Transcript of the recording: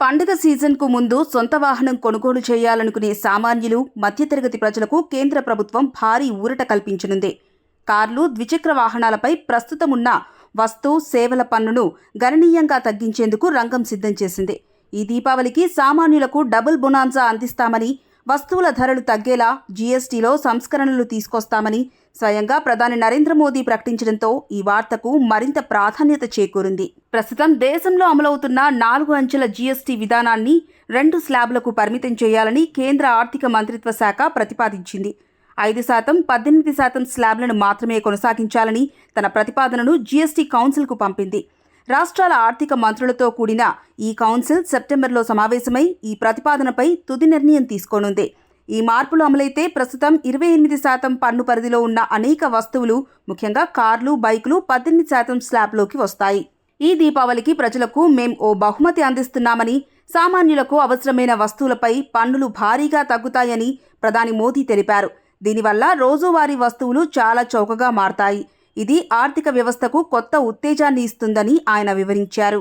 పండుగ సీజన్కు ముందు సొంత వాహనం కొనుగోలు చేయాలనుకునే సామాన్యులు మధ్యతరగతి ప్రజలకు కేంద్ర ప్రభుత్వం భారీ ఊరట కల్పించనుంది. కార్లు ద్విచక్ర వాహనాలపై ప్రస్తుతమున్న వస్తు సేవల పన్నును గణనీయంగా తగ్గించేందుకు రంగం సిద్ధం చేసింది. ఈ దీపావళికి సామాన్యులకు డబుల్ బొనాన్సా అందిస్తామని వస్తువుల ధరలు తగ్గేలా జీఎస్టీలో సంస్కరణలు తీసుకొస్తామని స్వయంగా ప్రధాని నరేంద్ర మోదీ ప్రకటించడంతో ఈ వార్తకు మరింత ప్రాధాన్యత చేకూరింది. ప్రస్తుతం దేశంలో అమలవుతున్న నాలుగు అంచెల జీఎస్టీ విధానాన్ని రెండు స్లాబ్లకు పరిమితం చేయాలని కేంద్ర ఆర్థిక మంత్రిత్వ శాఖ ప్రతిపాదించింది. ఐదు శాతం పద్దెనిమిది శాతం స్లాబ్లను మాత్రమే కొనసాగించాలని తన ప్రతిపాదనను జీఎస్టీ కౌన్సిల్కు పంపింది. రాష్ట్రాల ఆర్థిక మంత్రులతో కూడిన ఈ కౌన్సిల్ సెప్టెంబర్లో సమావేశమై ఈ ప్రతిపాదనపై తుది నిర్ణయం తీసుకోనుంది. ఈ మార్పులు అమలైతే ప్రస్తుతం ఇరవై ఎనిమిది శాతం పన్ను పరిధిలో ఉన్న అనేక వస్తువులు ముఖ్యంగా కార్లు బైకులు పద్దెనిమిది శాతం స్లాబ్లోకి వస్తాయి. ఈ దీపావళికి ప్రజలకు మేం ఓ బహుమతి అందిస్తున్నామని సామాన్యులకు అవసరమైన వస్తువులపై పన్నులు భారీగా తగ్గుతాయని ప్రధాని మోదీ తెలిపారు. దీనివల్ల రోజువారీ వస్తువులు చాలా చౌకగా మారతాయి. ఇది ఆర్థిక వ్యవస్థకు కొత్త ఉత్తేజాన్ని ఇస్తుందని ఆయన వివరించారు.